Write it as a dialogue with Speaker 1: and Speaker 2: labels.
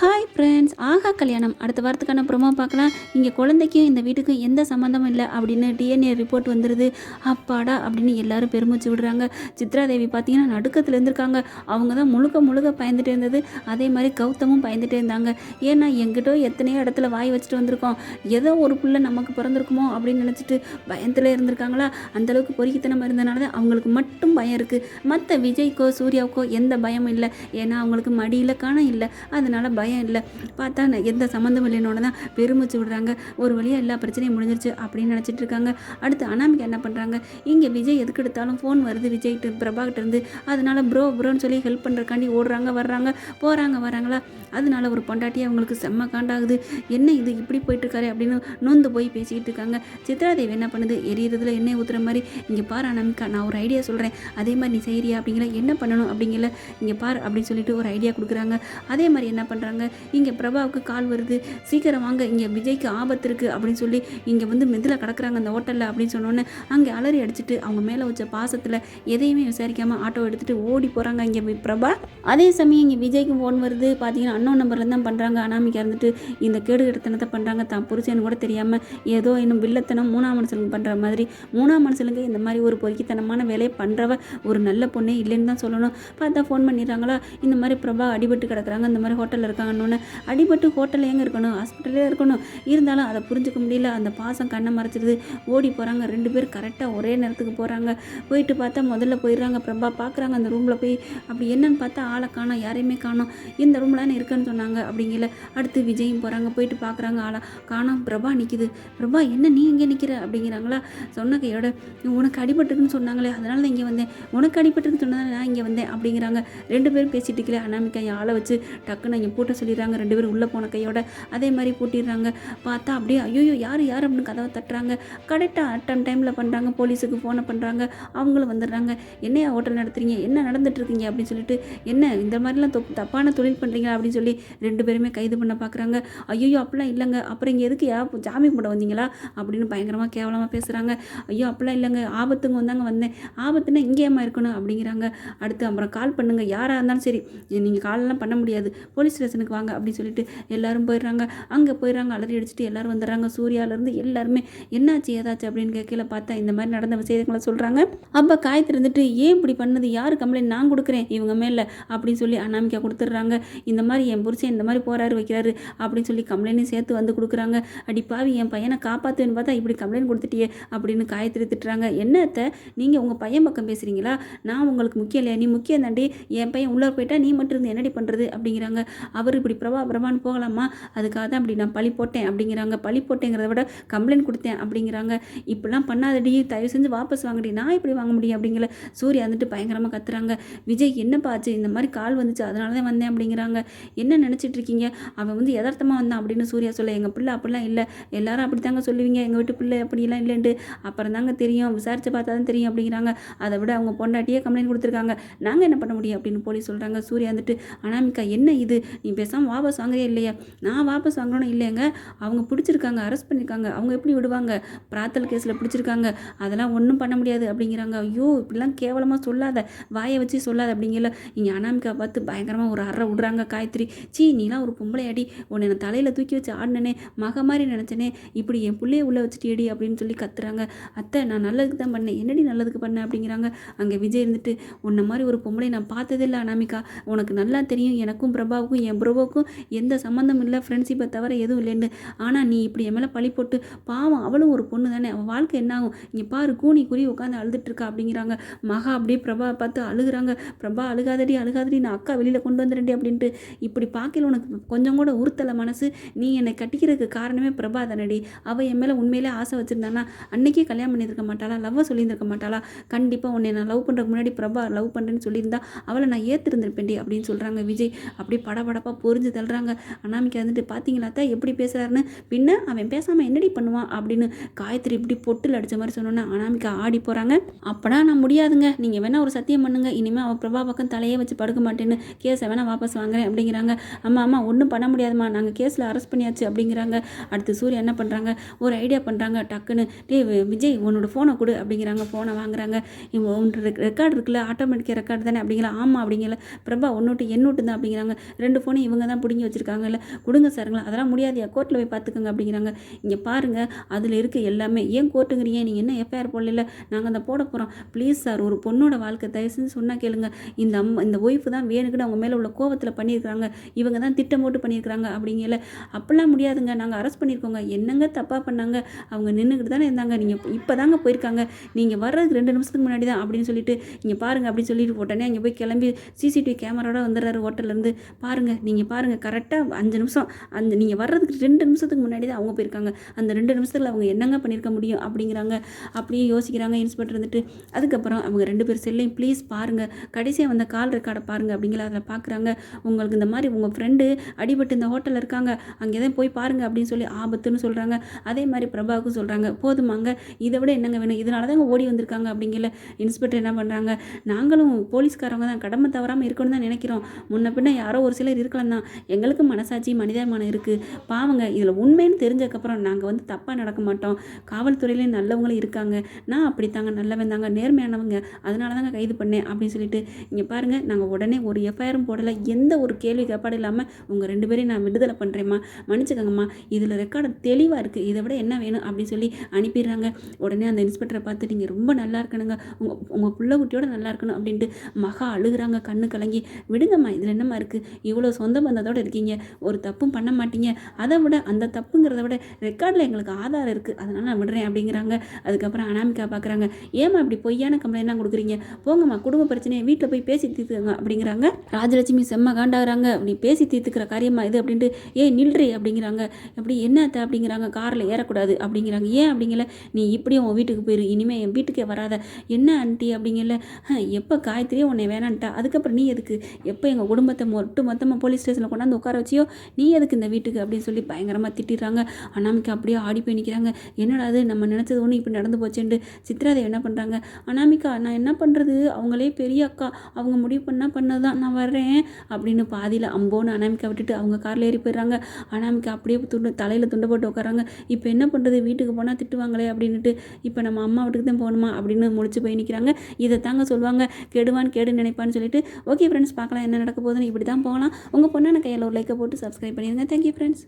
Speaker 1: Hi friends ஆகா கல்யாணம். அடுத்த வாரத்துக்கான ப்ரோமோ பார்க்கலாம். இங்கே குழந்தைக்கும் இந்த வீட்டுக்கும் எந்த சம்மந்தமும் இல்லை அப்படின்னு டிஎன்ஏ ரிப்போர்ட் வந்துடுது அப்பாடா அப்படின்னு எல்லாரும் பெருமிச்சு விடுறாங்க. சித்ரா தேவி பார்த்தீங்கன்னா நடுக்கத்தில் இருந்திருக்காங்க. அவங்க தான் முழுக்க முழுக்க பயந்துட்டே இருந்தது. அதே மாதிரி கௌதமும் பயந்துட்டு இருந்தாங்க. ஏன்னா எங்கிட்ட எத்தனையோ இடத்துல வாய் வச்சுட்டு வந்திருக்கோம். ஏதோ ஒரு புள்ள நமக்கு பிறந்திருக்குமோ அப்படின்னு நினச்சிட்டு பயத்தில் இருந்திருக்காங்களா? அந்தளவுக்கு பொறுக்கித்தனம் இருந்தனால தான் அவங்களுக்கு மட்டும் பயம் இருக்குது மற்ற விஜய்க்கோ சூர்யாவுக்கோ எந்த பயமும் இல்லை. ஏன்னா அவங்களுக்கு மடியில் காண இல்லை. அதனால பயம் இல்லை. பார்த்தா எந்த சம்மந்தம் இல்லைன்னு தான் பெருமிச்சு விடுறாங்க. ஒரு வழியாக எல்லா பிரச்சனையும் முடிஞ்சிருச்சு அப்படின்னு நினச்சிட்டு இருக்காங்க. அடுத்து அனாமிகா என்ன பண்ணுறாங்க இங்கே விஜய் எதுக்கு எடுத்தாலும் ஃபோன் வருது விஜய்கிட்ட பிரபாகிட்ட இருந்து. அதனால ப்ரோ ப்ரோன்னு சொல்லி ஹெல்ப் பண்ணுறக்காண்டி ஓடுறாங்க வர்றாங்க. போகிறாங்க வராங்களா? அதனால ஒரு பொண்டாட்டி அவங்களுக்கு செம்ம காண்டாகுது. என்ன இது இப்படி போயிட்டுருக்காரு அப்படின்னு நொந்து போய் பேசிக்கிட்டு இருக்காங்க. சித்ராதேவி என்ன பண்ணுது? எரியறதுல எண்ணெய் ஊற்றுற மாதிரி. இங்கே பாரு அனாமிகா நான் ஒரு ஐடியா சொல்கிறேன் அதே மாதிரி நீ செய்கிறியா அப்படிங்கிற என்ன பண்ணணும் அப்படிங்கிற இங்கே பாரு அப்படின்னு சொல்லிட்டு ஒரு ஐடியா கொடுக்குறாங்க. அதே மாதிரி என்ன பண்ணுறாங்க இங்கே பிரபாவுக்கு கால் வருது சீக்கிரம் வாங்க இங்கே விஜய்க்கு ஆபத்து இருக்குது அப்படின்னு சொல்லி இங்கே வந்து மெதில் கிடக்குறாங்க அந்த ஹோட்டலில் அப்படின்னு சொன்னோன்னே அங்கே அலறி அடிச்சுட்டு அவங்க மேலே வச்ச பாசத்தில் எதையுமே விசாரிக்காமல் ஆட்டோ எடுத்துகிட்டு ஓடி போகிறாங்க இங்கே போய் பிரபா. அதே சமயம் இங்கே விஜய்க்கு ஃபோன் வருது பார்த்தீங்கன்னா அன்னோன் நம்பரில் தான் பண்ணுறாங்க அனாமிக்கா இருந்துட்டு இந்த கேடு கெடுத்தனத்தை பண்ணுறாங்க தான் புருஷன்னு கூட தெரியாமல் ஏதோ இன்னும் வில்லத்தனம் மூணாம் மனுஷனுக்கு பண்ணுற மாதிரி மூணாம் மனுஷனுக்கு இந்த மாதிரி ஒரு பொறுக்கித்தனமான வேலையை பண்ணுறவ ஒரு நல்ல பொண்ணே இல்லைன்னு தான் சொல்லணும். பார்த்தா ஃபோன் பண்ணிடுறாங்களா இந்த மாதிரி பிரபா அடிபட்டு கிடக்குறாங்க இந்த மாதிரி ஹோட்டலில் இருக்காங்கன்னு அடிபட்டு ஹோட்டலில் எங்கே இருக்கணும் ஹாஸ்பிட்டலே இருக்கணும். இருந்தாலும் அதை புரிஞ்சுக்க முடியல. அந்த பாசம் கண்ணை மறைச்சிடுது ஓடி போகிறாங்க ரெண்டு பேர் கரெக்டாக ஒரே நேரத்துக்கு போகிறாங்க போயிட்டு பார்த்தா முதல்ல போயிடுறாங்க. பிரபா பார்க்குறாங்க அந்த ரூமில் போய். அப்படி என்னன்னு பார்த்தா ஆளை காணோம் யாரையுமே காணோம். இந்த ரூமில் தானே இருக்குன்னு சொன்னாங்க அப்படிங்கல. அடுத்து விஜயும் போகிறாங்க போயிட்டு பார்க்குறாங்க ஆளை. காணோம் பிரபா நிற்கிது பிரபா என்ன நீ இங்கே நிற்கிற அப்படிங்கிறாங்களா. சொன்ன கையோட உனக்கு அடிபட்டுருக்குன்னு சொன்னாங்களே அதனால தான் இங்கே வந்தேன். உனக்கு அடிபட்டுருக்குன்னு சொன்னதால நான் இங்கே வந்தேன் அப்படிங்கிறாங்க. ரெண்டு பேரும் பேசிட்டு இருக்கல. அனாமிக்கா என் ஆளை வச்சு டக்குன்னு இங்கே போட்டு சொல்லிடுறாங்க. ரெண்டு பேரும் உள்ளே போன கையோட அதே மாதிரி பூட்டிடுறாங்க. பார்த்தா அப்படியே ஐயோ யார் யார் அப்படின்னு கதவை தட்டுறாங்க. கரெக்டாக அட்டன் டைமில் பண்ணுறாங்க போலீஸுக்கு ஃபோனை பண்ணுறாங்க அவங்களும் வந்துடுறாங்க. என்னையா ஹோட்டல் நடத்துறீங்க? என்ன நடந்துட்டுருக்கீங்க? அப்படின்னு சொல்லிட்டு என்ன இந்த மாதிரிலாம் தொப் தப்பான தொழில் பண்ணுறீங்க அப்படின்னு சொல்லி ரெண்டு பேருமே கைது பண்ண பார்க்குறாங்க. ஐயோ அப்படிலாம் இல்லைங்க. அப்புறம் இங்கே எதுக்கு யா ஜாமீன் போட வந்தீங்களா? அப்படின்னு பயங்கரமாக கேவலமாக பேசுகிறாங்க ஐயோ அப்படிலாம் இல்லைங்க. ஆபத்துங்க வந்தாங்க வந்தேன். ஆபத்துனா இங்கேயம்மா இருக்கணும்? அப்படிங்கிறாங்க. அடுத்து அப்புறம் கால் பண்ணுங்க. யாராக இருந்தாலும் சரி நீங்கள் காலெல்லாம் பண்ண முடியாது. போலீஸ் ஸ்டேஷன் ஃபங்க்ஷனுக்கு வாங்க அப்படின்னு சொல்லிட்டு எல்லாரும் போயிடுறாங்க. அங்கே போயிடுறாங்க அலறி அடிச்சுட்டு எல்லாரும் வந்துடுறாங்க. சூர்யாவிலேருந்து எல்லாருமே என்னாச்சு ஏதாச்சு? அப்படின்னு கேட்கல பார்த்தா இந்த மாதிரி நடந்த விஷயங்களை சொல்கிறாங்க அப்போ காயத்து இருந்துட்டு ஏன் இப்படி பண்ணது? யார் கம்ப்ளைண்ட்? நான் கொடுக்குறேன். இவங்க மேலே அப்படின்னு சொல்லி அனாமிக்கா கொடுத்துட்றாங்க. இந்த மாதிரி என் புருஷன் இந்த மாதிரி போறாரு வைக்கிறாரு அப்படின்னு சொல்லி கம்ப்ளைண்ட்டையும் சேர்த்து வந்து கொடுக்குறாங்க. அடி பாவி என் பையனை காப்பாற்றுவேன்னு பார்த்தா இப்படி கம்ப்ளைண்ட் கொடுத்துட்டியே அப்படின்னு காயத்திரி திட்டுறாங்க. என்னத்த நீங்கள் உங்கள் பையன் பக்கம் பேசுகிறீங்களா நான் உங்களுக்கு முக்கியம் இல்லையா? நீ முக்கியம் தாண்டி என் பையன் உள்ளே போயிட்டா நீ மட்டும் இருந்து என்னடி பண்ணுறது அப்படிங்கிறாங்க. அவர் இப்படி பிரபா பிரபான்னு போகலாமா? அதுக்காக தான் அப்படி நான் பழி போட்டேன் அப்படிங்கிறாங்க. பழி போட்டேங்கிறத விட கம்ப்ளைண்ட் கொடுத்தேன் அப்படிங்கிறாங்க. இப்படிலாம் பண்ணாதடி தயவு செஞ்சு வாபஸ் வாங்கடி. நான் இப்படி வாங்க முடியும் அப்படிங்கிற சூர்யா வந்துட்டு பயங்கரமாக கத்துறாங்க. விஜய் என்னப்பா ஆச்சு? இந்த மாதிரி கால் வந்துச்சு. அதனால தான் வந்தேன் அப்படிங்கிறாங்க. என்ன நினச்சிட்டு இருக்கீங்க? அவன் வந்து எதார்த்தமாக வந்தான் அப்படின்னு சூர்யா சொல்ல எங்கள் பிள்ளை அப்படிலாம் இல்லை. எல்லாரும் அப்படி தாங்க சொல்லுவீங்க. எங்கள் வீட்டு பிள்ளை அப்படிலாம் இல்லைன்ட்டு. அப்புறம் தாங்க தெரியும். விசாரித்து பார்த்தா தான் தெரியும் அப்படிங்கிறாங்க. அதை விட அவங்க பொண்டாட்டியே கம்ப்ளைண்ட் கொடுத்துருக்காங்க. நாங்கள் என்ன பண்ண முடியும்? அப்படின்னு போலீஸ் சொல்கிறாங்க சூர்யா வந்துட்டு அனாமிகா என்ன இது? நீ பேசாமல் வாபஸ் வாங்குறே இல்லையா? நான் வாபஸ் வாங்கணும் இல்லைங்க அவங்க பிடிச்சிருக்காங்க அரெஸ்ட் பண்ணியிருக்காங்க அவங்க எப்படி விடுவாங்க? பிராத்தல் கேஸில் பிடிச்சிருக்காங்க. அதெல்லாம் ஒன்றும் பண்ண முடியாது அப்படிங்கிறாங்க. ஐயோ இப்படிலாம் கேவலமாக சொல்லாத. வாயை வச்சு சொல்லாத அப்படிங்கல. இங்கே அனாமிகா பார்த்து பயங்கரமாக ஒரு அறை விடுறாங்க காயத்ரி. சீ நீலாம் ஒரு பொம்பளை அடி உன்னை நான் தலையில் தூக்கி வச்சு ஆடினனே மக மாதிரி நினச்சனே. இப்படி என் பிள்ளைய உள்ளே வச்சுட்டு அப்படின்னு சொல்லி கத்துறாங்க. அத்தை நான் நல்லதுக்கு தான் பண்ணேன். என்னடி நல்லதுக்கு பண்ணேன் அப்படிங்கிறாங்க. அங்கே விஜய் இருந்துட்டு உன்ன மாதிரி ஒரு பொம்பளை நான் பார்த்ததில்லை இல்லை அனாமிகா. உனக்கு நல்லா தெரியும். எனக்கும் பிரபாவுக்கும் என் ப்ரோவுக்கும் எந்த சம்மந்தம் இல்லை ஃப்ரெண்ட்ஷிப்பை தவிர எதுவும் இல்லைன்னு ஆனால் நீ இப்படி என் மேலே பழி போட்டு பாவம் அவளும் ஒரு பொண்ணு தானே. அவள் வாழ்க்கை என்ன ஆகும்? இங்கே பாரு கூனி குறி உட்காந்து அழுதுட்டுருக்கா அப்படிங்கிறாங்க. மகா அப்படியே பிரபா பார்த்து அழுகுறாங்க. பிரபா அழுகாதடி அழுகாதடி நான் அக்கா வெளியில் கொண்டு வந்துடுறேன் அப்படின்ட்டு. இப்படி பார்க்கல உனக்கு கொஞ்சம் கூட உறுத்தலை மனசு. நீ என்னை கட்டிக்கிறதுக்கு காரணமே பிரபா தானடி. அவள் என் மேலே உண்மையிலே ஆசை வச்சுருந்தானா அன்னைக்கே கல்யாணம் பண்ணியிருக்க மாட்டாளா? லவ்வை சொல்லியிருந்திருக்க மாட்டாளா? கண்டிப்பாக உன்னை நான் லவ் பண்ணுறதுக்கு முன்னாடி பிரபா லவ் பண்ணுறேன்னு சொல்லியிருந்தா அவளை நான் ஏற்றிருந்திருப்பேன்டி அப்படின்னு சொல்கிறாங்க விஜய். அப்படியே படபடப்பாக பொறிஞ்சு தள்ளுறாங்க. அனாமிக்கா வந்துட்டு பார்த்தீங்களா தான் எப்படி பேசுகிறாருன்னு பின்ன அவன் பேசாமல் என்னடி பண்ணுவான்? அப்படின்னு காயத்ரி இப்படி பொட்டில் அடித்த மாதிரி சொன்னோன்னே அனாமிக்கா ஆடி போகிறாங்க அப்படா நான் முடியாதுங்க. நீங்கள் வேணால் ஒரு சத்தியம் பண்ணுங்க. இனிமேல் அவள் பிரபா பக்கம் தலையே வச்சு படுக்க மாட்டேன்னு கேஸை வேணால் வாபஸ் வாங்குறேன் அப்படிங்கிறாங்க. அம்மா அம்மா ஒன்றும் பண்ண முடியாதும்மா. நாங்கள் கேஸில் அரெஸ்ட் பண்ணியாச்சு அப்படிங்கிறாங்க. அடுத்து சூர்யா என்ன பண்ணுறாங்க ஒரு ஐடியா பண்ணுறாங்க டக்குன்னு. டேய் விஜய் உன்னோட ஃபோனை கொடு அப்படிங்கிறாங்க. ஃபோனை வாங்குறாங்க. உன்னோட ரெக்கார்டு இருக்குல்ல ஆட்டோமேட்டிக்காக ரெக்கார்டு தானே? அப்படிங்கிற ஆமாம் அப்படிங்கிற பிரபா ஒன்னோட்டு என்னோட்டு தான் அப்படிங்கிறாங்க. ரெண்டு ஃபோனையும் இவங்க தான் பிடுங்கி வச்சுருக்காங்கல்ல? கொடுங்க சாருங்களா அதெல்லாம் முடியாதையா கோர்ட்டில் போய் பார்த்துக்கோங்க அப்படிங்கிறாங்க. இங்கே பாருங்கள் அதில் இருக்க எல்லாமே ஏன் கோர்ட்டுங்கிறீங்க நீங்கள் என்ன எஃப்ஐஆர் போடல நாங்கள் அந்த போட போகிறோம் ப்ளீஸ் சார் ஒரு பொண்ணோட வாழ்க்கை தயவு செஞ்சு சொன்னால் கேளுங்க. இந்த அம்மா இந்த ஒய்ஃபு தான் வேணுக்குன்னு அவங்க மேலே உள்ள கோவத்தில் பண்ணியிருக்காங்க இவங்க தான் திட்டம் போட்டு பண்ணியிருக்காங்க அப்படிங்கல. அப்படிலாம் முடியாதுங்க. நாங்கள் அரெஸ்ட் பண்ணியிருக்கோங்க. என்னங்க தப்பாக பண்ணாங்க? அவங்க நின்றுக்கிட்டு தானே இருந்தாங்க. நீங்கள் இப்போ தாங்க போயிருக்காங்க. நீங்கள் வர்றதுக்கு ரெண்டு நிமிஷத்துக்கு முன்னாடி தான் அப்படின்னு சொல்லிட்டு இங்கே பாருங்க அப்படின்னு சொல்லிட்டு போட்டோன்னே அங்கே போய் கிளம்பி சிசிடிவி கேமராவோட வந்துடுறாரு ஹோட்டல்லேருந்து பாருங்கள் நீங்கள் நீங்கள் பாருங்கள் கரெக்டாக அஞ்சு நிமிஷம் அந்த நீங்கள் வர்றதுக்கு ரெண்டு நிமிஷத்துக்கு முன்னாடி தான் அவங்க போயிருக்காங்க. அந்த ரெண்டு நிமிஷத்தில் அவங்க என்னங்க பண்ணியிருக்க முடியும் அப்படிங்கிறாங்க. அப்படியே யோசிக்கிறாங்க இன்ஸ்பெக்டர் வந்துட்டு. அதுக்கப்புறம் அவங்க ரெண்டு பேர் செல்லையும் ப்ளீஸ் பாருங்கள் கடைசியாக வந்த கால் ரெக்கார்டை பாருங்கள் அப்படிங்கிற அதில் பார்க்குறாங்க உங்களுக்கு இந்த மாதிரி உங்கள் ஃப்ரெண்டு அடிபட்டு இந்த ஹோட்டலில் இருக்காங்க. அங்கே தான் போய் பாருங்கள் அப்படின்னு சொல்லி ஆபத்துன்னு சொல்கிறாங்க அதே மாதிரி பிரபாவுக்கும் சொல்கிறாங்க போதுமாங்க இதை விட என்னங்க வேணும்? இதனால தாங்க ஓடி வந்திருக்காங்க அப்படிங்கிற இன்ஸ்பெக்டர் என்ன பண்ணுறாங்க நாங்களும் போலீஸ்காரவங்க தான். கடமை தவறாமல் இருக்கணும்னு தான் நினைக்கிறோம். முன்ன பின்ன யாரோ ஒரு சிலர் இருக்கலாம். தான் எங்களுக்கு மனசாட்சி மனிதாபிமானம் இருக்குது பாவங்க இதில் உண்மைன்னு தெரிஞ்சதுக்கப்புறம் நாங்கள் வந்து தப்பாக நடக்க மாட்டோம். காவல்துறையிலேயும் நல்லவங்களும் இருக்காங்க. நான் அப்படித்தாங்க நல்லவன் தாங்க நேர்மையானவங்க. அதனால தாங்க கைது பண்ணேன் அப்படின்னு சொல்லிட்டு இங்கே பாருங்கள் நாங்கள் உடனே ஒரு எஃப்ஐஆரும் போடலை. எந்த ஒரு கேள்வி கேட்பாடு இல்லாமல் உங்கள் ரெண்டு பேரையும் நான் விடுதலை பண்ணுறேம்மா மன்னிச்சுக்கோங்கம்மா. இதில் ரெக்கார்டு தெளிவாக இருக்குது இதை விட என்ன வேணும் அப்படின்னு சொல்லி அனுப்பிடுறாங்க. உடனே அந்த இன்ஸ்பெக்டரை பார்த்து நீங்கள் ரொம்ப நல்லா இருக்கணுங்க. உங்கள் உங்கள் பிள்ளை குட்டியோட நல்லா இருக்கணும். அப்படின்ட்டு மகா அழுகுறாங்க. கண்ணு கலங்கி விடுங்கம்மா இதில் என்னம்மா இருக்குது இவ்வளோ சொந்த சொந்த பந்தத்தோடு இருக்கீங்க. ஒரு தப்பும் பண்ண மாட்டீங்க. அதை விட அந்த தப்புங்கிறத விட ரெக்கார்டில் எங்களுக்கு ஆதாரம் இருக்குது அதனால் நான் விடுறேன் அப்படிங்கிறாங்க. அதுக்கப்புறம் அனாமிகா பார்க்குறாங்க ஏம்மா இப்படி பொய்யான கம்ப்ளைண்ட்லாம் கொடுக்குறீங்க? போங்கம்மா குடும்ப பிரச்சனையை வீட்டில் போய் பேசி தீர்த்துக்கங்க அப்படிங்கிறாங்க. ராஜலட்சுமி செம்ம காண்டாகிறாங்க. அப்படி பேசி தீர்த்துக்கிற காரியமா இது அப்படின்ட்டு ஏ நில்றி அப்படிங்கிறாங்க. அப்படி என்னத்த? அப்படிங்கிறாங்க. காரில் ஏறக்கூடாது அப்படிங்கிறாங்க. ஏன் அப்படிங்கல? நீ இப்படியும் உன் வீட்டுக்கு போயிரு. இனிமேல் என் வீட்டுக்கே வராத. என்ன ஆண்டி அப்படிங்கல? எப்போ காயத்ரியே உன்னை வேணான்ட்டா? அதுக்கப்புறம் நீ எதுக்கு? எப்போ எங்கள் குடும்பத்தை மொட்டு மொத்தமாக போலீஸ் ஸ்டேஷனில் கொண்டாந்து உட்கார வச்சியோ நீ எதுக்கு இந்த வீட்டுக்கு? அப்படின்னு சொல்லி பயங்கரமாக திட்டிடுறாங்க. அனாமிக்கா அப்படியே ஆடி போய் நிற்கிறாங்க என்னடா அது நம்ம நினச்சது ஒன்று இப்படி நடந்து போச்சேன்ட்டு. சித்ராதேவி என்ன பண்ணுறாங்க அனாமிக்கா நான் என்ன பண்ணுறது அவங்களே பெரிய அக்கா. அவங்க முடிவு பண்ணால் பண்ணது தான் நான் வர்றேன். அப்படின்னு பாதியில் அம்போன்னு அனாமிக்கா விட்டுட்டு அவங்க காரில் ஏறி போயிடுறாங்க. அனாமிக்கா அப்படியே துண்டு தலையில் துண்டை போட்டு உட்காராங்க. இப்போ என்ன பண்ணுறது வீட்டுக்கு போனால் திட்டுவாங்களே அப்படின்னுட்டு இப்போ நம்ம அம்மா வீட்டுக்கு தான் போகணுமா? அப்படின்னு முடிச்சு போய் நிற்கிறாங்க இதை தாங்க சொல்லுவாங்க. கெடுவான் கேடு நினைப்பான்னு சொல்லிட்டு ஓகே ஃப்ரெண்ட்ஸ் பார்க்கலாம் என்ன நடக்க போகுதுன்னு. இப்படி தான் போகலாம். உங்கள் பொண்ணான கையில் ஒரு லைக்கை போட்டு சப்ஸ்கிரைப் பண்ணிடுங்க. Thank you friends